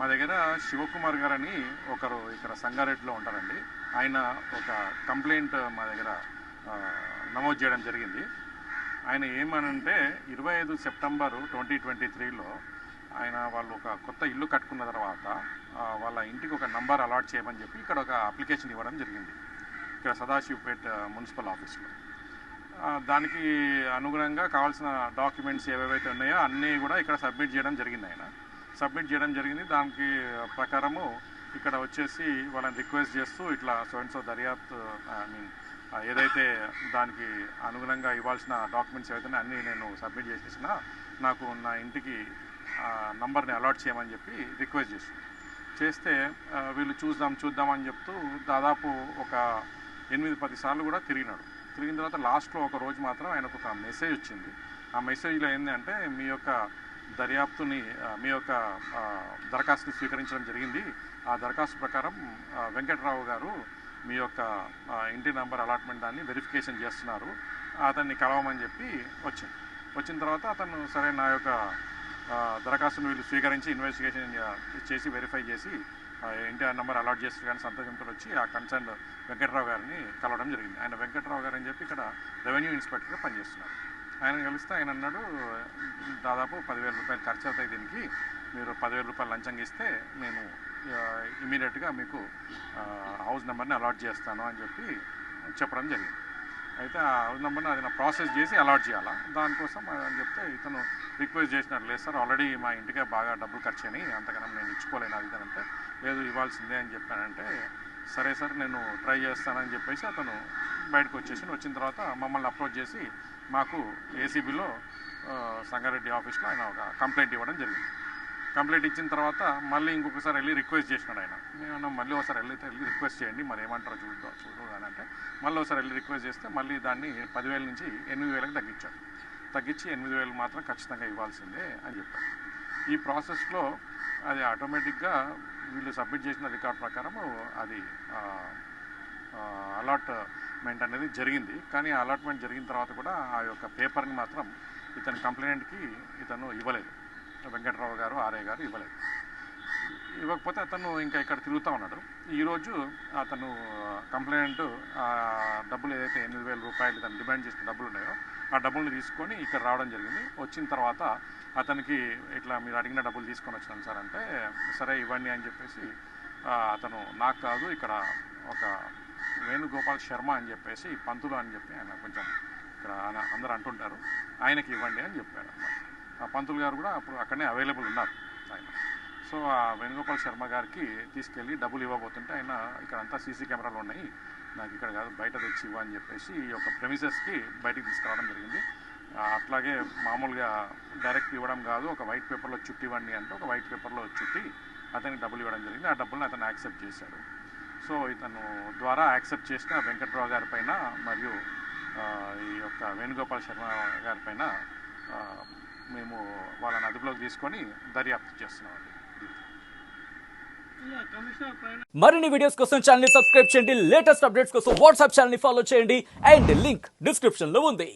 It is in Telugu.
మా దగ్గర శివకుమార్ గారు అని ఒకరు ఇక్కడ సంగారెడ్డిలో ఉంటారండి. ఆయన ఒక కంప్లైంట్ మా దగ్గర నమోదు చేయడం జరిగింది. ఆయన ఏమనంటే ఇరవై ఐదు సెప్టెంబరు ట్వంటీ ట్వంటీ త్రీలో ఆయన వాళ్ళు ఒక కొత్త ఇల్లు కట్టుకున్న తర్వాత వాళ్ళ ఇంటికి ఒక నంబర్ అలాట్ చేయమని చెప్పి ఇక్కడ ఒక అప్లికేషన్ ఇవ్వడం జరిగింది. ఇక్కడ సదాశివపేట మున్సిపల్ ఆఫీస్లో. దానికి అనుగుణంగా కావాల్సిన డాక్యుమెంట్స్ ఏవేవైతే ఉన్నాయో అన్నీ కూడా ఇక్కడ సబ్మిట్ చేయడం జరిగింది ఆయన. సబ్మిట్ చేయడం జరిగింది. దానికి ప్రకారము ఇక్కడ వచ్చేసి వాళ్ళని రిక్వెస్ట్ చేస్తూ ఇట్లా సో దర్యాప్తు ఐ మీన్ ఏదైతే దానికి అనుగుణంగా ఇవ్వాల్సిన డాక్యుమెంట్స్ ఏవైతే అన్నీ నేను సబ్మిట్ చేసేసిన నాకు నా ఇంటికి నంబర్ని అలాట్ చేయమని చెప్పి రిక్వెస్ట్ చేసి చేస్తే వీళ్ళు చూద్దాం చూద్దామని చెప్తూ దాదాపు ఒక ఎనిమిది పది సార్లు కూడా తిరిగినాడు. తిరిగిన తర్వాత లాస్ట్లో ఒక రోజు మాత్రం ఆయనకు ఒక మెసేజ్ వచ్చింది. ఆ మెసేజ్లో ఏంటంటే మీ యొక్క దర్యాప్తుని మీ యొక్క దరఖాస్తుని స్వీకరించడం జరిగింది. ఆ దరఖాస్తు ప్రకారం వెంకటరావు వెంకట్రావు గారు మీ యొక్క ఇంటి నంబర్ అలాట్మెంట్ దాన్ని వెరిఫికేషన్ చేస్తున్నారు. అతన్ని కలవమని చెప్పి వచ్చింది. వచ్చిన తర్వాత అతను సరే నా యొక్క దరఖాస్తును వీళ్ళు స్వీకరించి ఇన్వెస్టిగేషన్ చేసి వెరిఫై చేసి ఆ, ఇంటి నెంబర్ అలాట్ చేస్తారు కానీ సంతకంతో వచ్చి ఆ కన్సర్న్ వెంకట్రావు గారిని కలవడం జరిగింది. ఆయన వెంకట్రావు గారు అని చెప్పి ఇక్కడ రెవెన్యూ ఇన్స్పెక్టర్గా పనిచేస్తున్నారు. ఆయన కలిస్తే ఆయన అన్నాడు దాదాపు పదివేల రూపాయలు ఖర్చు అవుతాయి దీనికి. మీరు పదివేల రూపాయలు లంచంగా ఇస్తే నేను ఇమీడియట్గా మీకు హౌస్ నెంబర్ని అలాట్ చేస్తాను అని చెప్పి చెప్పడం జరిగింది. అయితే ఆ హౌస్ నెంబర్ని అది నా ప్రాసెస్ చేసి అలాట్ చేయాలా? దానికోసం అని చెప్తే ఇతను రిక్వెస్ట్ చేసినట్టు లేదు సార్ ఆల్రెడీ మా ఇంటికే బాగా డబ్బులు ఖర్చు అయినాయి అంతకన్నా నేను ఇచ్చుకోలేను అది అంటే లేదు ఇవ్వాల్సిందే అని చెప్పానంటే సరే సార్ నేను ట్రై చేస్తానని చెప్పేసి అతను బయటకు వచ్చేసి వచ్చిన తర్వాత మమ్మల్ని అప్రోచ్ చేసి మాకు ఏసీబీలో సంగారెడ్డి ఆఫీస్లో ఆయన ఒక కంప్లైంట్ ఇవ్వడం జరిగింది. కంప్లైంట్ ఇచ్చిన తర్వాత మళ్ళీ ఇంకొకసారి వెళ్ళి రిక్వెస్ట్ చేసినాడు ఆయన. మేము మళ్ళీ ఒకసారి వెళ్ళి వెళ్ళి రిక్వెస్ట్ చేయండి మరి ఏమంటారో చూద్దాం చూడు అని అంటే మళ్ళీ ఒకసారి వెళ్ళి రిక్వెస్ట్ చేస్తే మళ్ళీ దాన్ని పదివేల నుంచి ఎనిమిది వేలకు తగ్గించాడు తగ్గించి ఎనిమిది వేలు మాత్రం ఖచ్చితంగా ఇవ్వాల్సిందే అని చెప్పారు. ఈ ప్రాసెస్లో అది ఆటోమేటిక్గా వీళ్ళు సబ్మిట్ చేసిన రికార్డ్ ప్రకారము అది అలాట్ అలాట్మెంట్ అనేది జరిగింది. కానీ అలాట్మెంట్ జరిగిన తర్వాత కూడా ఆ యొక్క పేపర్ని మాత్రం ఇతని కంప్లైంట్కి ఇతను ఇవ్వలేదు. వెంకటరావు గారు ఆర్ఏ గారు ఇవ్వలేదు. ఇవ్వకపోతే అతను ఇంకా ఇక్కడ తిరుగుతూ ఉన్నాడు. ఈరోజు అతను కంప్లైంట్ డబ్బులు ఏదైతే ఎనిమిది వేల రూపాయలు తను డిమాండ్ చేసిన డబ్బులు ఉన్నాయో ఆ డబ్బుల్ని తీసుకొని ఇక్కడ రావడం జరిగింది. వచ్చిన తర్వాత అతనికి ఇట్లా మీరు అడిగిన డబ్బులు తీసుకొని వచ్చినాను సార్ అంటే సరే ఇవ్వండి అని చెప్పేసి అతను నాకు కాదు ఇక్కడ ఒక వేణుగోపాల్ శర్మ అని చెప్పేసి పంతులు అని చెప్పి ఆయన కొంచెం ఇక్కడ ఆయన అందరూ అంటుంటారు. ఆయనకి ఇవ్వండి అని చెప్పారు ఆ పంతులు గారు కూడా అప్పుడు అక్కడనే అవైలబుల్ ఉన్నారు ఆయన. సో ఆ వేణుగోపాల్ శర్మ గారికి తీసుకెళ్ళి డబ్బులు ఇవ్వబోతుంటే ఆయన ఇక్కడ అంతా సీసీ కెమెరాలు ఉన్నాయి. నాకు ఇక్కడ కాదు బయట తెచ్చి ఇవ్వ అని చెప్పేసి ఈ యొక్క ప్రెమిసెస్కి బయటికి తీసుకురావడం జరిగింది. అట్లాగే మామూలుగా డైరెక్ట్ ఇవ్వడం కాదు ఒక వైట్ పేపర్లో చుట్టి ఇవ్వండి అంటే ఒక వైట్ పేపర్లో చుట్టి అతనికి డబ్బులు ఇవ్వడం జరిగింది. ఆ డబ్బులను అతను యాక్సెప్ట్ చేశాడు. సో ఇతను ద్వారా యాక్సెప్ట్ చేసిన వెంకట్రావు గారి పైన మరియు ఈ యొక్క వేణుగోపాల్ శర్మ గారి పైన మేము వాళ్ళని అదుపులోకి తీసుకొని దర్యాప్తు చేస్తున్నామండి మరిన్ని వీడియోస్ కోసం ఛానల్ని సబ్స్క్రైబ్ చేయండి. లేటెస్ట్ అప్డేట్స్ కోసం వాట్సాప్ ఛానల్ని ఫాలో చేయండి. అండ్ లింక్ డిస్క్రిప్షన్లో ఉంది.